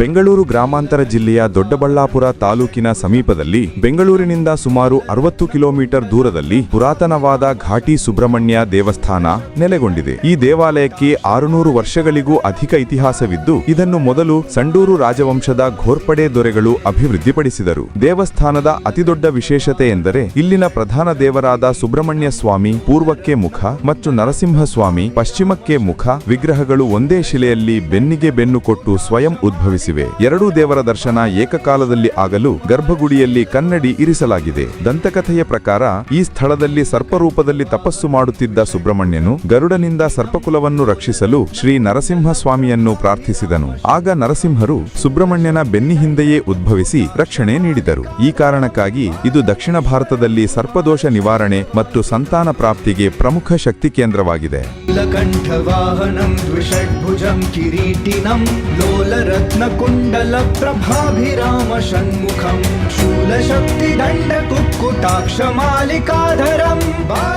ಬೆಂಗಳೂರು ಗ್ರಾಮಾಂತರ ಜಿಲ್ಲೆಯ ದೊಡ್ಡಬಳ್ಳಾಪುರ ತಾಲೂಕಿನ ಸಮೀಪದಲ್ಲಿ ಬೆಂಗಳೂರಿನಿಂದ ಸುಮಾರು ಅರವತ್ತು ಕಿಲೋಮೀಟರ್ ದೂರದಲ್ಲಿ ಪುರಾತನವಾದ ಘಾಟಿ ಸುಬ್ರಹ್ಮಣ್ಯ ದೇವಸ್ಥಾನ ನೆಲೆಗೊಂಡಿದೆ. ಈ ದೇವಾಲಯಕ್ಕೆ ಆರುನೂರು ವರ್ಷಗಳಿಗೂ ಅಧಿಕ ಇತಿಹಾಸವಿದ್ದು, ಇದನ್ನು ಮೊದಲು ಸಂಡೂರು ರಾಜವಂಶದ ಘೋರ್ಪಡೆ ದೊರೆಗಳು ಅಭಿವೃದ್ಧಿಪಡಿಸಿದರು. ದೇವಸ್ಥಾನದ ಅತಿದೊಡ್ಡ ವಿಶೇಷತೆ ಎಂದರೆ, ಇಲ್ಲಿನ ಪ್ರಧಾನ ದೇವರಾದ ಸುಬ್ರಹ್ಮಣ್ಯ ಸ್ವಾಮಿ ಪೂರ್ವಕ್ಕೆ ಮುಖ ಮತ್ತು ನರಸಿಂಹಸ್ವಾಮಿ ಪಶ್ಚಿಮಕ್ಕೆ ಮುಖ ವಿಗ್ರಹಗಳು ಒಂದೇ ಶಿಲೆಯಲ್ಲಿ ಬೆನ್ನಿಗೆ ಬೆನ್ನು ಕೊಟ್ಟು ಸ್ವಯಂ ಉದ್ಭವಿಸಿವೆ ಎರಡೂ ದೇವರ ದರ್ಶನ ಏಕಕಾಲದಲ್ಲಿ ಆಗಲು ಗರ್ಭಗುಡಿಯಲ್ಲಿ ಕನ್ನಡಿ ಇರಿಸಲಾಗಿದೆ. ದಂತಕಥೆಯ ಪ್ರಕಾರ ಈ ಸ್ಥಳದಲ್ಲಿ ಸರ್ಪರೂಪದಲ್ಲಿ ತಪಸ್ಸು ಮಾಡುತ್ತಿದ್ದ ಸುಬ್ರಹ್ಮಣ್ಯನು ಗರುಡನಿಂದ ಸರ್ಪಕುಲವನ್ನು ರಕ್ಷಿಸಲು ಶ್ರೀ ನರಸಿಂಹ ಸ್ವಾಮಿಯನ್ನು ಪ್ರಾರ್ಥಿಸಿದನು. ಆಗ ನರಸಿಂಹರು ಸುಬ್ರಹ್ಮಣ್ಯನ ಬೆನ್ನಿ ಹಿಂದೆಯೇ ಉದ್ಭವಿಸಿ ರಕ್ಷಣೆ ನೀಡಿದರು. ಈ ಕಾರಣಕ್ಕಾಗಿ ಇದು ದಕ್ಷಿಣ ಭಾರತದಲ್ಲಿ ಸರ್ಪದೋಷ ನಿವಾರಣೆ ಮತ್ತು ಸಂತಾನ ಪ್ರಾಪ್ತಿಗೆ ಪ್ರಮುಖ ಶಕ್ತಿ ಕೇಂದ್ರವಾಗಿದೆ. नीलकण्ठवाहनं द्विषड्भुजं किरीटिनं लोलरत्नकुण्डलप्रभाभिरामषण्मुखं शूलशक्तिदण्डकुक्कुटाक्षमालिकाधरं बाल